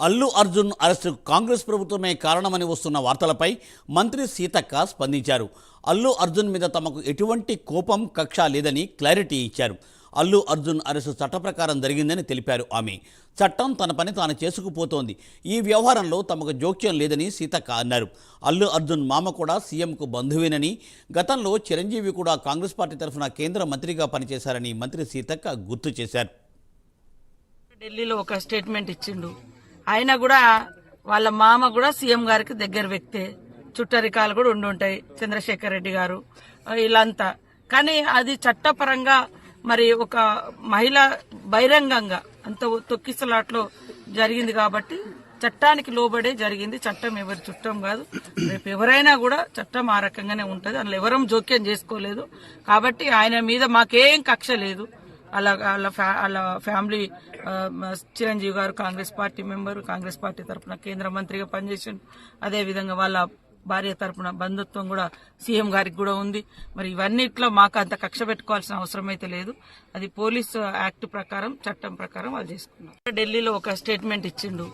అల్లు అర్జున్ అరెస్టుకు కాంగ్రెస్ ప్రభుత్వమే కారణమని వస్తున్న వార్తలపై మంత్రి సీతక్క స్పందించారు. అల్లు అర్జున్ మీద తమకు ఎటువంటి కోపం కక్ష లేదని క్లారిటీ ఇచ్చారు. అల్లు అర్జున్ అరెస్టు చట్ట ప్రకారం జరిగిందని తెలిపారు ఆమె. చట్టం తన పని తాను చేసుకుపోతోంది. ఈ వ్యవహారంలో తమకు జోక్యం లేదని సీతక్క అన్నారు. అల్లు అర్జున్ మామ కూడా సీఎంకు బంధువేనని గతంలో చిరంజీవి కూడా కాంగ్రెస్ పార్టీ తరఫున కేంద్ర మంత్రిగా పనిచేశారని మంత్రి సీతక్క గుర్తు చేశారు. ఢిల్లీలో ఒక స్టేట్మెంట్ ఇచ్చిండు. ఆయన కూడా వాళ్ళ మామ కూడా సీఎం గారికి దగ్గర వ్యక్తే. చుట్టరికాలు కూడా ఉండి ఉంటాయి చంద్రశేఖర్ రెడ్డి గారు ఇలాంతా కానీ అది చట్టపరంగా మరి ఒక మహిళ బహిరంగంగా అంత తొక్కిసలాట్లో జరిగింది కాబట్టి చట్టానికి లోబడే జరిగింది. చట్టం ఎవరి చుట్టం కాదు. రేపు ఎవరైనా కూడా చట్టం ఆ రకంగానే ఉంటది. అందులో ఎవరం జోక్యం చేసుకోలేదు. కాబట్టి ఆయన మీద మాకేం కక్ష లేదు. వాళ్ళ వాళ్ళ ఫ్యా- వాళ్ళ family Chiranjeevi garu Congress party member Congress party తరఫున కేంద్ర మంత్రిగా పనిచేసిండు. అదేవిధంగా వాళ్ళ భార్య తరపున బంధుత్వం కూడా సీఎం గారికి కూడా ఉంది. మరి ఇవన్నిట్లో మాకు అంత కక్ష పెట్టుకోవాల్సిన అవసరం అయితే లేదు. అది పోలీసు యాక్ట్ ప్రకారం చట్టం ప్రకారం వాళ్ళు చేసుకున్నారు. ఢిల్లీలో ఒక స్టేట్మెంట్ ఇచ్చిండు.